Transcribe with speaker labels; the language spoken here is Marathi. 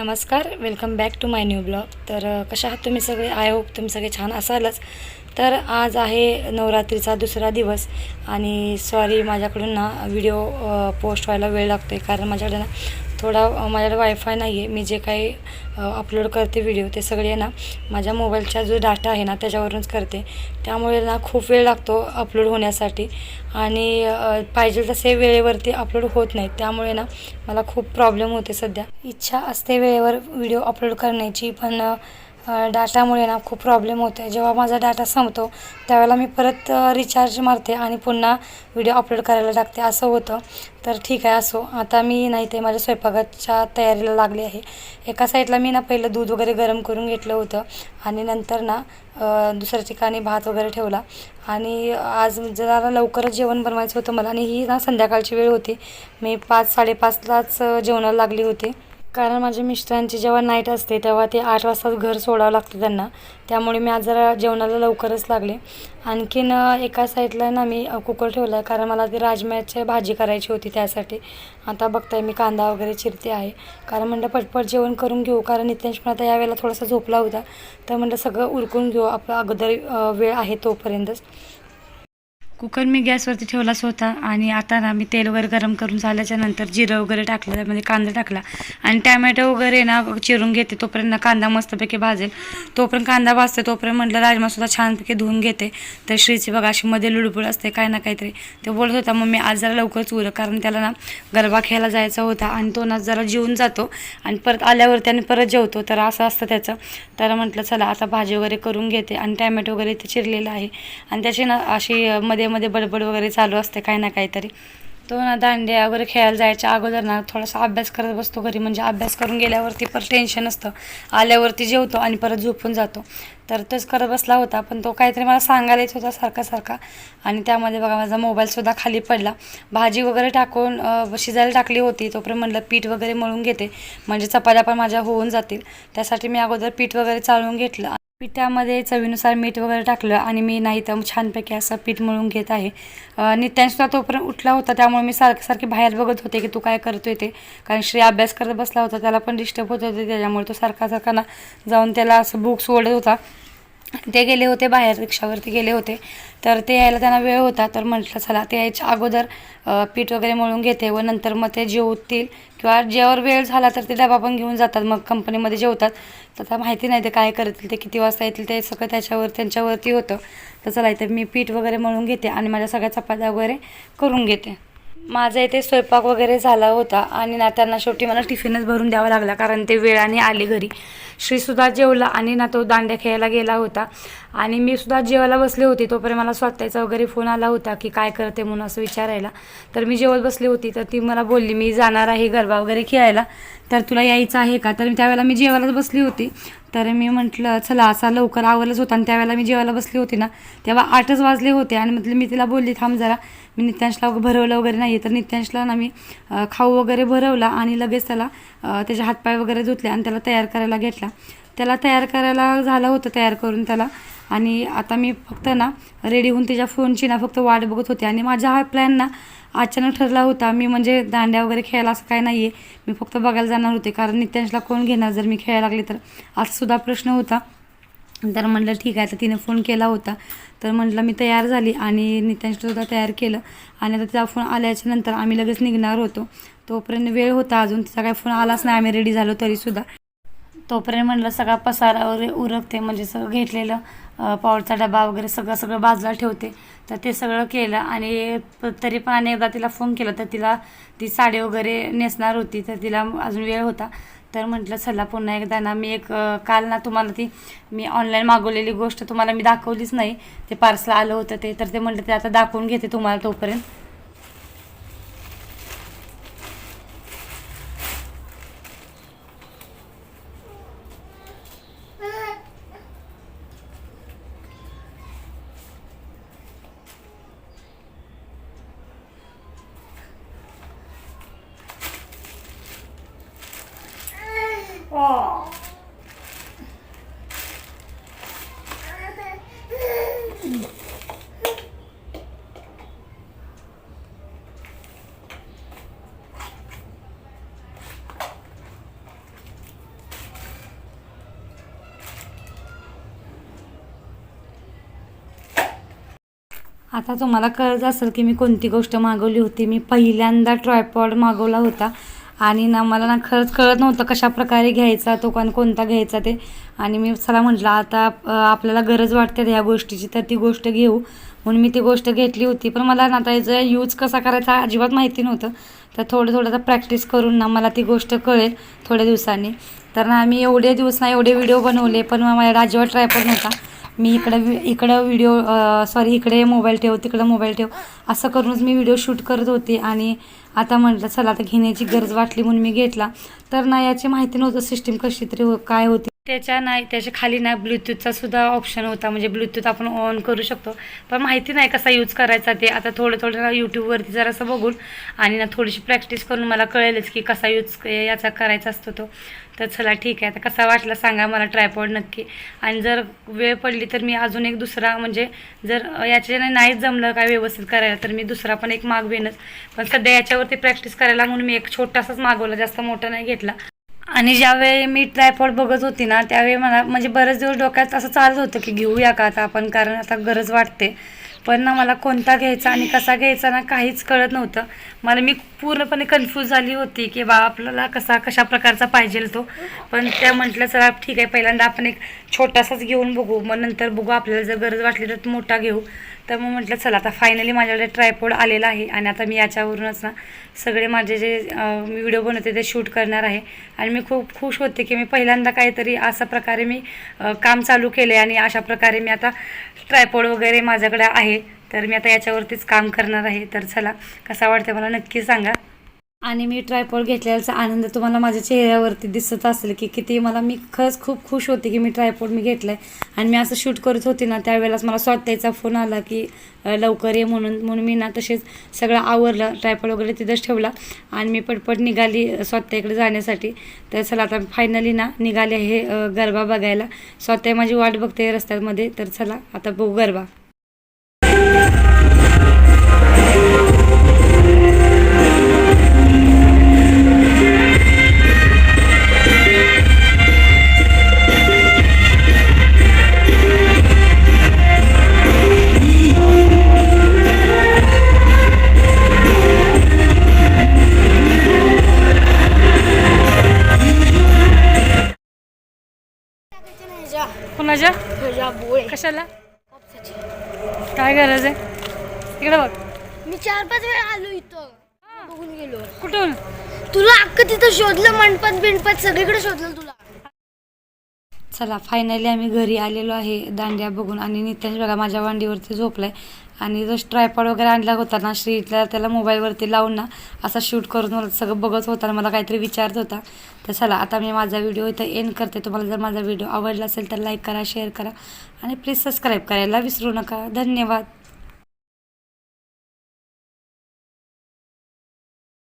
Speaker 1: नमस्कार welcome back to my new blog तर कशा आहात तुम्ही सगळे? आय होप तुम्ही सगळे छान असालच. तर आज आहे नवरात्रीचा दुसरा दिवस आणि सॉरी माझ्याकडून ना व्हिडिओ पोस्ट व्हायला वेळ लागतो आहे कारण माझ्याकडे ना थोडा माझ्याकडे वायफाय नाही आहे मी जे काही अपलोड करते व्हिडिओ ते सगळे ना माझ्या मोबाईलचा जो डाटा आहे ना त्याच्यावरूनच करते. त्यामुळे ना खूप वेळ लागतो अपलोड होण्यासाठी. आणि पाहिजे तसे वेळेवरती अपलोड होत नाहीत. त्यामुळे ना मला खूप प्रॉब्लेम होते सध्या. इच्छा असते वेळेवर व्हिडिओ अपलोड करण्याची पण डाटामुळे ना खूप प्रॉब्लेम होते जेव्हा माझा डाटा संपतो त्यावेळेला मी परत रिचार्ज मारते आणि पुन्हा व्हिडिओ अपलोड करायला टाकते. असं होतं. तर ठीक आहे असो. आता मी नाही ते माझ्या स्वयंपाकाच्या तयारीला लागले आहे. एका साईडला मी ना पहिलं दूध वगैरे गरम करून घेतलं होतं आणि नंतर ना दुसऱ्या ठिकाणी भात वगैरे ठेवला. आणि आज जरा लवकरच जेवण बनवायचं होतं मला आणि ही ना संध्याकाळची वेळ होती. मी पाच साडेपाचलाच जेवणाला लागली होती. कारण माझ्या मिस्टरांची जेव्हा नाईट असते तेव्हा ते आठ वाजताच घर सोडावं लागतं त्यांना. त्यामुळे मी आज जरा जेवणाला लवकरच लागले. आणखीन एका साईडला ना मी कुकर ठेवला आहे कारण मला ते राजम्याची भाजी करायची होती त्यासाठी. आता बघताय मी कांदा वगैरे चिरते आहे. कारण म्हणलं पटपट जेवण करून घेऊ. कारण नित्यांश पण आता यावेळेला थोडासा झोपला होता. तर म्हणलं सगळं उरकून घेऊ. आपलं अगोदर वेळ आहे तोपर्यंतच. कुकर मी गॅसवरती ठेवलाच होता आणि आता ना मी तेल वगैरे गरम करून झाल्याच्यानंतर जिरं वगैरे टाकलं त्यामध्ये कांदा टाकला. आणि टॅमॅटो वगैरे ना चिरून घेते तोपर्यंत ना कांदा मस्तपैकी भाजेल. तोपर्यंत कांदा भाजते तोपर्यंत म्हटलं राजमासुद्धा छानपैकी धुवून घेते. तर श्रीची बघा अशी मध्ये लुडबुड असते काय ना काहीतरी. ते बोलत होता मग मी आज जरा लवकरच उरं. कारण त्याला ना गरबा खेळायला जायचा होता आणि तो ना जरा जेवून जातो आणि परत आल्यावर त्याने परत जेवतो. तर असं असतं त्याचं. तर म्हटलं चला आता भाजी वगैरे करून घेते. आणि टॅमॅटो वगैरे इथे चिरलेलं आहे. आणि त्याची ना अशी मध्ये शाळेमध्ये बडबड वगैरे चालू असते काही ना काहीतरी. तो ना दांड्या वगैरे खेळायला जायच्या अगोदर ना थोडासा अभ्यास करत बसतो घरी. म्हणजे अभ्यास करून गेल्यावरती परत टेन्शन असतं. आल्यावरती जेवतो आणि परत झोपून जातो. तर तोच करत बसला होता. पण तो काहीतरी मला सांगायला येत होता सारखा सारखा. आणि त्यामध्ये बघा माझा मोबाईलसुद्धा खाली पडला. भाजी वगैरे टाकून शिजायला टाकली होती. तोपर्यंत म्हणलं पीठ वगैरे मळून घेते. म्हणजे चपात्या पण माझ्या होऊन जातील. त्यासाठी मी अगोदर पीठ वगैरे चालवून घेतलं. पिठामध्ये चवीनुसार मीठ वगैरे टाकलं आणि मी नाही तर छानपैकी असं पीठ मळून घेत आहे. आणि नित्यांशला तोपर्यंत उठला होता त्यामुळे मी सारखे सारखे बाहेर बघत होते की तू काय करतोय ते. कारण श्री अभ्यास करत बसला होता त्याला पण डिस्टर्ब होत होते त्याच्यामुळे तो सारखा सारखा ना जाऊन त्याला असं बुक्स ओढत होता. ते गेले होते बाहेर रिक्षावरती गेले होते. तर ते यायला त्यांना वेळ होता तर म्हटलं चला ते यायच्या अगोदर पीठ वगैरे मळून घेते व नंतर मग ते जेवतील किंवा जेवर वेळ झाला तर ते डबा पण घेऊन जातात मग कंपनीमध्ये जेवतात. तर आता माहिती नाही ते काय करतील ते किती वाजता येतील ते सगळं त्याच्यावर त्यांच्यावरती होतं. तर चला इथे मी पीठ वगैरे मळून घेते आणि माझ्या सगळ्या चपात्या वगैरे करून घेते. माझा इथे स्वयंपाक वगैरे झाला होता आणि ना त्यांना शेवटी मला टिफिनच भरून द्यावा लागला कारण ते वेळाने आले घरी. श्रीसुद्धा जेवला आणि ना तो दांड्या खेळायला गेला होता. आणि मी सुद्धा जेवायला बसले होते. तोपर्यंत मला स्वतःचा वगैरे फोन आला होता की काय करते म्हणून असं विचारायला. तर मी जेवत बसली होती. तर ती मला बोलली मी जाणार आहे गरबा वगैरे खेळायला. तर तुला यायचं आहे का? तर त्यावेळेला मी जेवायलाच बसली होती. तर मी म्हटलं चला असा लवकर आवरलंच होता. आणि त्यावेळेला मी जेवायला बसली होती ना तेव्हा आठच वाजले होते. आणि म्हटलं मी तिला बोलली थांब जरा. मी नित्यांशला भरवलं वगैरे नाही तर नित्यांशला ना मी खाऊ वगैरे भरवला आणि लगेच त्याला त्याचे हातपाय वगैरे धुतले आणि त्याला तयार करायला घेतला. त्याला तयार करायला झालं होतं तयार करून त्याला. आणि आता मी फक्त ना रेडी होऊन त्याच्या फोनची ना फक्त वाट बघत होते. आणि माझा हा प्लॅन ना अचानक ठरला होता. मी म्हणजे दांड्या वगैरे खेळायला असं काय नाही आहे मी फक्त बघायला जाणार होते. कारण नित्यांशला कोण घेणार? जर मी खेळायला लागले तर. आजसुद्धा प्रश्न होता. तर म्हटलं ठीक आहे. तर तिने फोन केला होता. तर म्हटलं मी तयार झाली. आणि नित्यांशसुद्धा तयार केलं. आणि आता तिचा फोन आल्याच्यानंतर आम्ही लगेच निघणार होतो. तोपर्यंत वेळ होता अजून. तिचा काय फोन आलाच नाही. आम्ही रेडी झालो तरीसुद्धा तोपर्यंत म्हटलं सगळा पसारा वगैरे उरकते म्हणजे सगळं घेतलेलं पावडचा डबा वगैरे सगळं सगळं बाजूला ठेवते. तर ते सगळं केलं आणि तरी पण अनेकदा तिला फोन केला तर तिला ती साडी वगैरे नेसणार होती तर तिला अजून वेळ होता. तर म्हटलं चला पुन्हा एकदा ना मी एक काल ना तुम्हाला ती मी ऑनलाईन मागवलेली गोष्ट तुम्हाला मी दाखवलीच नाही. ते पार्सल आलं होतं ते. तर ते म्हटलं ते आता दाखवून घेते तुम्हाला तोपर्यंत. आता तुम्हाला कळत असेल की मी कोणती गोष्ट मागवली होती. मी पहिल्यांदा ट्रायपॉड मागवला होता. आणि ना मला ना खरंच कळत नव्हतं कशा प्रकारे घ्यायचा तो कोण कोणता घ्यायचा ते. आणि मी चला म्हटलं आता आपल्याला गरज वाटते ह्या गोष्टीची तर ती गोष्ट घेऊ. म्हणून मी ती गोष्ट घेतली होती. पण मला ना आता याचा यूज कसा करायचा अजिबात माहिती नव्हतं. तर थोडं थोडं आता प्रॅक्टिस करून ना मला ती गोष्ट कळेल थोड्या दिवसांनी. तर ना मी एवढे दिवस ना एवढे व्हिडिओ बनवले पण मला अजिबात ट्रायपॉड नव्हता. मी इकडं इकडं व्हिडिओ सॉरी इकडे मोबाईल ठेव तिकडं मोबाईल ठेव. असं करूनच मी व्हिडिओ शूट करत होते आणि आता म्हटलं चला आता घेण्याची गरज वाटली म्हणून मी घेतला. तर ना याची माहिती नव्हतं सिस्टीम कशी तरी हो काय होती. त्याच्या नाही त्याच्याखाली ना ब्लूटूथचा सुद्धा ऑप्शन होता. म्हणजे ब्लूटूथ आपण ऑन करू शकतो. पण माहिती नाही कसा यूज करायचा ते. आता थोडं थोडं ना यूट्यूबवरती जरासं बघून आणि ना थोडीशी प्रॅक्टिस करून मला कळेलच की कसा यूज याचा करायचा असतो तो. तर चला ठीक आहे. आता कसा वाटला सांगा मला ट्रायपॉड नक्की. आणि जर वेळ पडली तर मी अजून एक दुसरा म्हणजे जर याच्याने नाहीच जमलं काय व्यवस्थित करायला तर मी दुसरा पण एक मागवेनच. पण सध्या याच्यावरती प्रॅक्टिस करायला म्हणून मी एक छोटासाच मागवला जास्त मोठा नाही घेतला. आणि ज्यावेळी मी ट्रायपॉड बघत होती ना त्यावेळी मला म्हणजे बरेच दिवस डोक्यात असं चालत होतं की घेऊया का आता आपण कारण आता गरज वाटते. पण ना मला कोणता घ्यायचा आणि कसा घ्यायचा ना काहीच कळत नव्हतं. मला मी पूर्णपणे कन्फ्यूज झाली होती की बा आपल्याला कसा कशा प्रकारचा पाहिजे तो. पण त्या म्हटलं चला ठीक आहे पहिल्यांदा आपण एक छोटासाच घेऊन बघू. मग नंतर बघू आपल्याला जर गरज वाटली तर मोठा घेऊ. तर मग म्हटलं चला आता फायनली माझ्याकडे ट्रायपॉड आलेला आहे आणि आता मी याच्यावरूनच ना सगळे माझे जे व्हिडिओ बनवते ते शूट करणार आहे. आणि मी खूप खुश होते की मी पहिल्यांदा काहीतरी अशा प्रकारे मी काम चालू केले आणि अशा प्रकारे मी आता ट्रायपॉड वगैरे माझ्याकडे आहे. तर मी आता याच्यावरतीच काम करणार आहे. तर चला कसा वाटते मला नक्की सांगा. आणि मी ट्रायपॉड घेतल्याचा आनंद तुम्हाला माझ्या चेहऱ्यावरती दिसत असेल की किती मला मी खरंच खूप खुश होते की मी ट्रायपॉड मी घेतलं आहे आणि मी असं शूट करत होते ना त्यावेळेलाच मला स्वतःचा फोन आला की लवकर ये म्हणून. म्हणून मी ना तसेच सगळं आवरलं ट्रायपॉड वगैरे तिथंच ठेवला. आणि मी पटपट निघाली स्वतःकडे जाण्यासाठी. तर चला आता फायनली ना निघाले हे गरबा बघायला. स्वतः माझी वाट बघते रस्त्यामध्ये. तर चला आता बघू गरबा. कशाला
Speaker 2: कापसाची.
Speaker 1: काय गरज आहे? इकडे बघ.
Speaker 2: मी चार पाच वेळा आलो इथं. बघून गेलो.
Speaker 1: कुठून?
Speaker 2: तुला अख्खं तिथं शोधलं मंडपात बिंडपात सगळीकडे शोधलं तुला.
Speaker 1: चला फायनली आम्ही घरी आलेलो आहे दांड्या बघून. आणि नित्याने बघा माझ्या वांडीवरती झोपलाय. आणि जो ट्रायपॉड वगैरे आणला होता ना श्रीला त्याला मोबाईलवरती लावून ना असा शूट करून मला सगळं बघत होता आणि मला काहीतरी विचारत होता. तर चला आता मी माझा व्हिडिओ इथं एंड करते. तुम्हाला जर माझा व्हिडिओ आवडला असेल तर लाईक करा शेअर करा. आणि प्लीज सबस्क्राईब करायला विसरू नका. धन्यवाद.